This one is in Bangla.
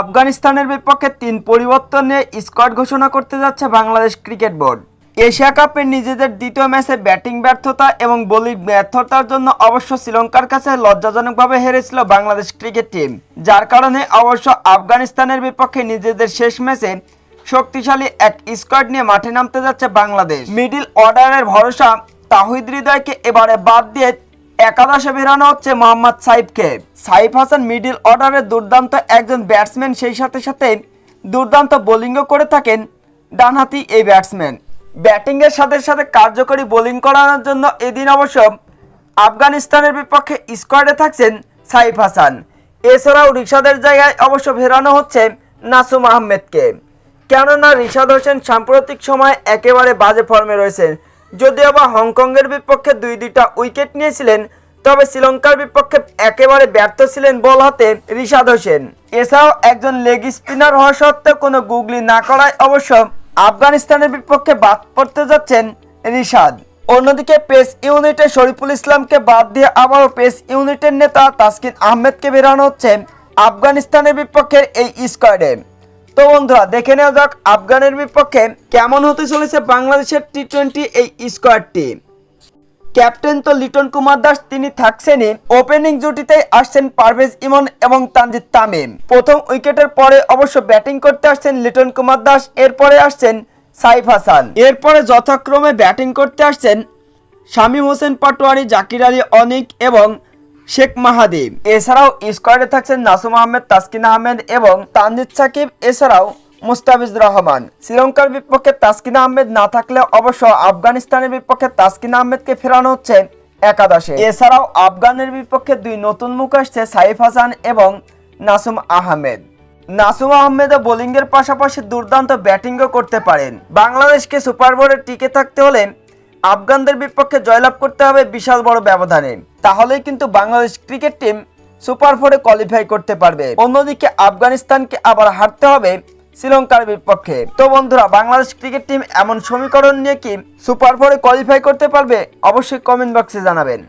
আফগানিস্তানের বিপক্ষে তিন পরিবর্তন স্কোয়াড ঘোষণা করতে যাচ্ছে বাংলাদেশ ক্রিকেট বোর্ড। এশিয়া কাপে নিজেদের দ্বিতীয় ম্যাচে ব্যাটিং ব্যর্থতা এবং বোলিং ব্যর্থতার জন্য অবশ্য শ্রীলঙ্কার কাছে লজ্জাজনকভাবে হেরেছিল বাংলাদেশ ক্রিকেট টিম, যার কারণে অবশ্য আফগানিস্তানের বিপক্ষে নিজেদের শেষ ম্যাচে শক্তিশালী এক স্কোয়াড নিয়ে মাঠে নামতে যাচ্ছে বাংলাদেশ। মিডিল অর্ডারের ভরসা তাহিদ হৃদয়কে এবারে বাদ দিয়ে একাদশে বেরানো হচ্ছে মোহাম্মদ সাইফকে। সাইফ হাসান মিডিল অর্ডারের দুর্দান্ত একজন ব্যাটসম্যান, সেই সাথে সাথে দুর্দান্ত বোলিংও করে থাকেন ডানহাতি এই ব্যাটসম্যান। ব্যাটিংয়ের সাথে সাথে কার্যকরী বোলিং করানোর জন্য এদিন অবশ্য আফগানিস্তানের বিপক্ষে স্কোয়াডে থাকছেন সাইফ হাসান। এছাড়াও রিশাদের জায়গায় অবশ্য ফেরানো হচ্ছে নাসুম আহমেদকে। কেননা রিশাদ হোসেন সাম্প্রতিক সময় একেবারে বাজে ফর্মে রয়েছেন। যদিও বা হংকংয়ের বিপক্ষে দুই দুইটা উইকেট নিয়েছিলেন, তবে শ্রীলঙ্কার বিপক্ষে একেবারে ব্যর্থ ছিলেন বল হাতে রিশাদ হোসেন। এছাড়াও একজন লেগ স্পিনার হওয়া সত্ত্বেও কোনো গুগলি না করায় অবশ্য আফগানিস্তানের বিপক্ষে বাদ পড়তে যাচ্ছেন রিশাদ। অন্যদিকে পেস ইউনিটে শরীফুল ইসলামকে বাদ দিয়ে আবারও পেস ইউনিটের নেতা তাসকিন আহমেদকে বেরানো হচ্ছে আফগানিস্তানের বিপক্ষের এই স্কোয়াডে। তো বন্ধুরা, দেখে নেওয়া যাক আফগানের বিপক্ষে কেমন হতে চলেছে বাংলাদেশের টি টোয়েন্টি এই স্কোয়াডটি ক্যাপ্টেন তো লিটন কুমার দাস, তিনি থাকছেনই। ওপেনিং জুটিতে আসছেন পারভেজ ইমন এবং তানজিদ তামিম। প্রথম উইকেটের পরে অবশ্য ব্যাটিং করতে আসছেন লিটন কুমার দাস, এরপরে আসছেন সাইফ হাসান। এরপরে যথাক্রমে ব্যাটিং করতে আসছেন শামীম হোসেন পাটোয়ারি, জাকির আলী অনিক এবং শেখ মাহাদি। এছাড়াও স্কোয়াডে থাকছেন নাসুম আহমেদ, তাসকিন আহমেদ এবং তানজিদ সাকিব, এছাড়াও মুস্তাফিজ রহমান। শ্রীলঙ্কার বিপক্ষে তাসকিন আহমেদ না থাকলে অবশ্য আফগানিস্তানের বিপক্ষে তাসকিন আহমেদকে ফেরানো হচ্ছে একাদশে। এছাড়াও আফগানের বিপক্ষে দুই নতুন মুখ আসছে সাইফ হাসান এবং নাসুম আহমেদ। নাসুম আহমেদও বোলিংয়ের পাশাপাশি দুর্দান্ত ব্যাটিংও করতে পারেন। বাংলাদেশকে সুপার বোর্ডে টিকে থাকতে হলে আফগানদের বিপক্ষে জয়লাভ করতে হবে বিশাল বড় ব্যবধানে। তাহলেই কিন্তু বাংলাদেশ ক্রিকেট টিম সুপার ফোরে কোয়ালিফাই করতে পারবে। অন্যদিকে আফগানিস্তানকে আবার হারতে হবে শ্রীলঙ্কার বিপক্ষে। তো বন্ধুরা, বাংলাদেশ ক্রিকেট টিম এমন সমীকরণ নিয়ে কি সুপার ফোরে কোয়ালিফাই করতে পারবে? অবশ্যই কমেন্ট বক্সে জানাবেন।